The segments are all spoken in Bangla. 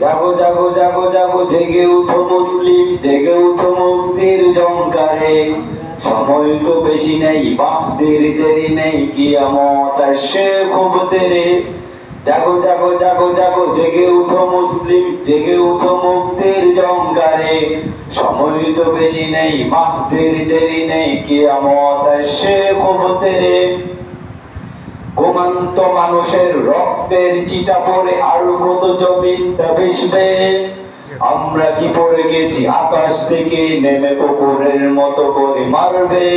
জাগো জাগো জাগো জাগো, জেগে উঠো মুসলিম, জেগে উঠো মুক্তির জঙ্কারে। সময় তো বেশি নেই বাপ দেরি দেরি নেই, কিয়ামত আসছে খুব দেরে। জাগো জাগো জাগো জাগো, জেগে উঠো মুসলিম, জেগে উঠো মুক্তির জঙ্কারে। সময় তো বেশি নেই বাপ দেরি দেরি নেই, কিয়ামত আসছে খুব দেরে। ঘুমন্ত মানুষের রক্তের চিটা পরে আর কত জমিন ভেসবে আমরা কি পড়ে গেছি? আকাশ থেকে নেমে কুকুরের মতো করে মারবে।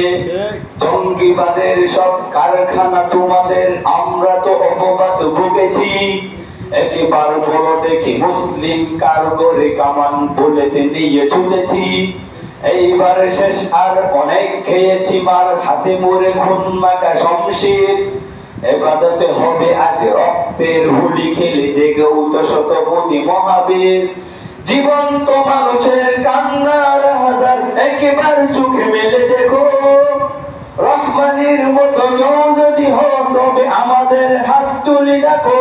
জঙ্গিবাদের সব কারখানা তোমাদের, আমরা তো অপবাদ ভুগেছি। একেবার বড় দেখি মুসলিম কার করে কামান বলেতে নিয়ে ছুটেছি। এইবার শেষ আর অনেক খেয়েছি, মার হাতে মুড়ে খুন মাখা শমশির। এবাদতে হবে আজ রক্তের হুলি খেলে জেগে উঠো শতপতি মহাবীর। জীবন্ত মানুষের কান্নার হাজার একবার চোখে মেলে দেখো। রহমানির মতো কেউ যদি হও তবে আমাদের হাত তুলি ডাকো।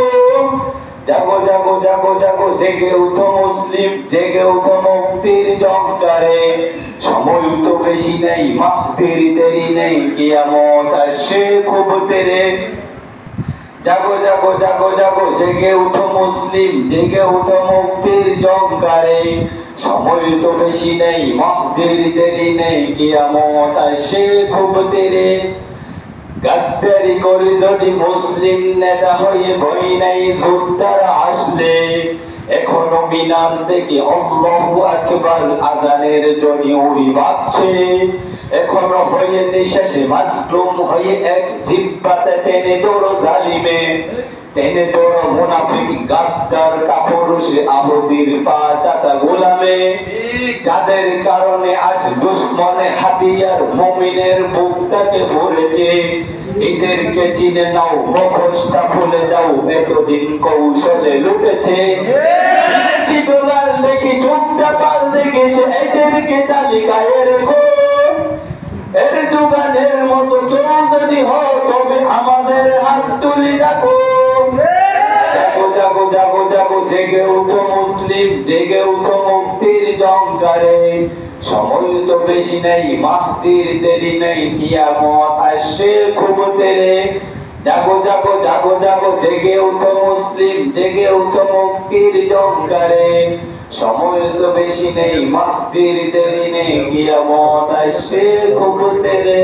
জাগো জাগো জাগো জাগো জেগে উঠো মুসলিম জেগে উঠো মুক্তির জঙ্কারে সময় তো বেশি নেই মাক্তির দেরি নেই, কিয়ামত আসছে খুব তেরে জাগো জাগো জাগো জাগো, জেগে উঠো মুসলিম, জেগে উঠো মুক্তির জঙ্কারে। সময় তো বেশি নেই মহদের দেরি নেই, কিয়ামত আসে খুব তেরে গাদ্দারি করে যদি মুসলিম নেতা হয়ে ভয় নাই সুদ্দার আসলে। এখনও মিনার থেকে অল্লাহু আকবার আজানের ধ্বনি উড়ি বাজছে। এখনও হয়ে নিঃশ্বাসে মাসলুম হয়ে এক জিব্বাতে টেনে তোর জালিমে। টেনে তোর মুনাফিক গাদ্দার কাপুরুষে আহুদির পা চাতা গোলামে যাদের কারণে আজ দুশ্মনে হাতিয়ার মুমিনের বুকটাকে ভরেছে এদেরকে চিনে নাও মুখোশটা খুলে দাও এতদিন কৌশলে লুটেছে। চিটলার দেখি চুপটা পাল দেখেছে এদেরকে তালিকায় রেখো। জাগো উঠো মুসলিম, জেগে উঠো মুক্তির জঙ্কারে সময় তো বেশি নেই মাহদির দেরি নেই, কিয়ামত আসছে খুব তেরে। জাগো জাগো জাগো জাগো, জেগে উঠো মুসলিম, জেগে উঠো মুক্তির জঙ্কারে সময় তো বেশি নেই মাহদির দেরি নেই, কিয়ামত আসছে খুব তেরে।